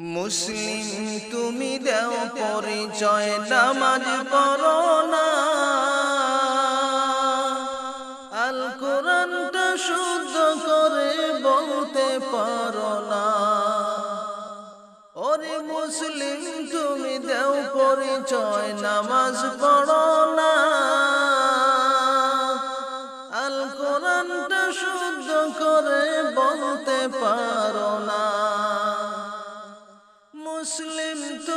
মুসলিম তুমি দেও পরিচয়, নামাজ পড়ো না। আল কোরআনটা শুদ্ধ করে বলতে পারো না। ওরে মুসলিম তুমি দেও পরিচয়, নামাজ পড়ো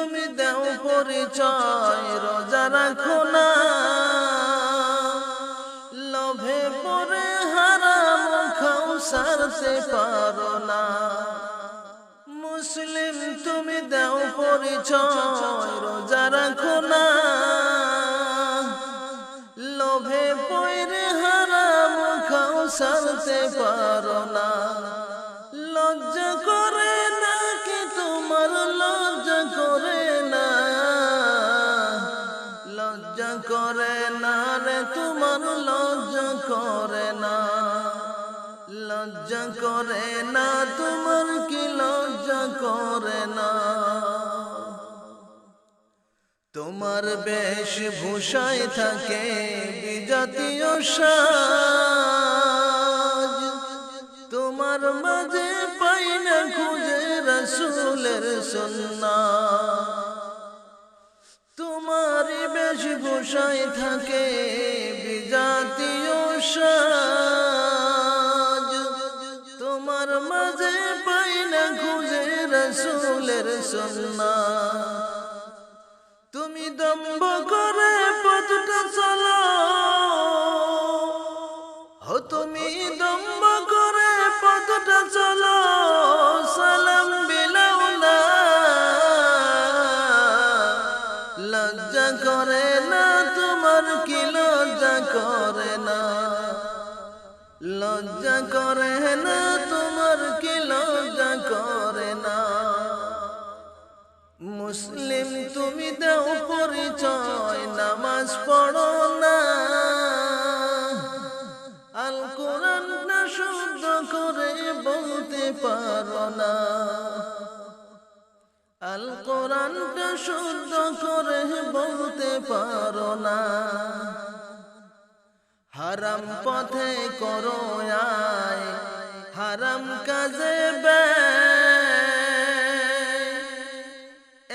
তুমি দেও পরিচয়, রোজা রাখো না। লোভে পরে হারাম খাও সারতে পারো না। মুসলিম, তুমি দেও পরিচয়, রোজা রাখো না। লোভে পরে হারাম খাও সারতে পারো না। লজ্জা করে না রে, তোমার লজ্জা করে না। লজ্জা করে না, তোমার কি লজ্জা করে না? তোমার বেশ ভূষায় থাকে বিজাতীয় সাজ। তোমার মাঝে পাই না খুঁজে রসুলের সন্না ভূষায় থাকে বিজাতীয় সাজ। তোমার মাঝে পাই না খুঁজে রসুলের সন্না লজ্জা করে না, তোমার কি লজ্জা করে না? মুসলিম, তুমি দাও পরিচয়, নামাজ পড়ো না। আল কোরআনটা শুদ্ধ করে বলতে পারো না। আল কোরআনটা শুদ্ধ করে বলতে পারো না। হারাম পথে করো আয় হারাম কাজে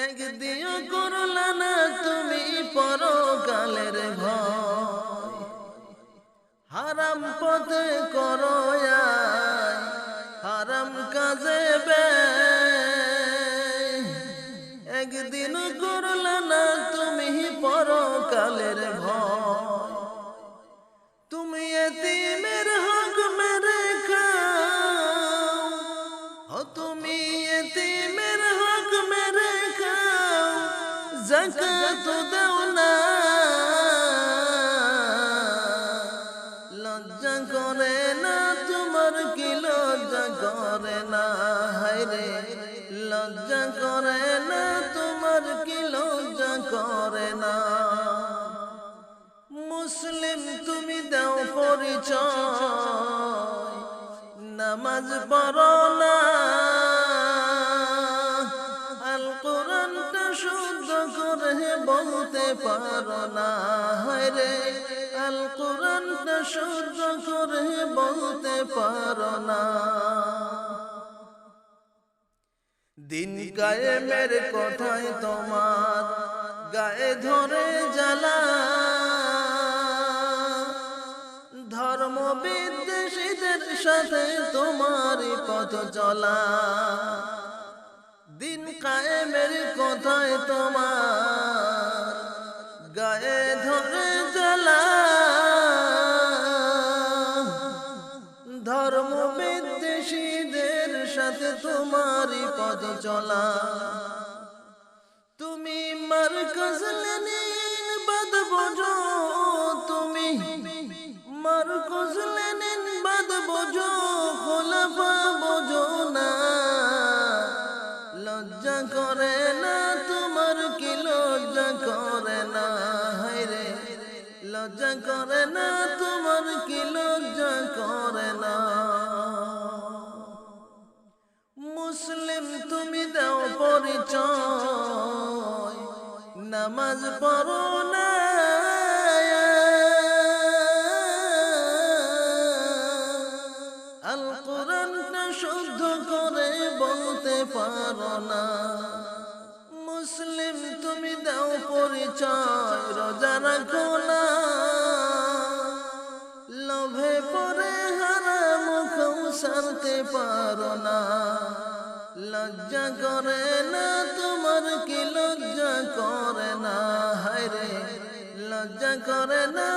একদিও করলা না তুমি পরকালের ভয়। হারাম পথে করো আয়, হারাম কাজে একদিন করলা না তুমি পরকালের ভয়। জাকাত দাও না লজ্জা করে না তোমার কি লজ্জা করে না হায়রে লজ্জা করে না তোমার কি লজ্জা করে না মুসলিম তুমি দাও পরিচয় নামাজ পড়ো পারো না রে। আল কোরআনটা শুদ্ধ করে বলতে পারো না। দিন কায়েমের কথায় তোমার গায়ে ধরে জ্বালা। ধর্ম বিদ্বেষীদের সাথে তোমারই পথ চলা। দিন কায়েমের কথায় তোমার সাথে তোমারই পথ চলা। তুমি মার কজলেনিন বাদ বোঝো, তুমি মার কজলেনিন বাদ বোঝো, খোলাফা বোঝো না। লজ্জা করে না তোমার কি লজ্জা করে না? হায়রে লজ্জা করে না তুমি দাও পরিচয়, নামাজ পড়ো না। আল কোরআনটা শুদ্ধ করে বলতে পারো না। মুসলিম, তুমি দাও পরিচয়, রোজা রাখো না। লোভে পরে হারাম খাও সারতে পারো না। লজ্জা করে না তোমার কি লজ্জা করে না? হায় রে লজ্জা করে না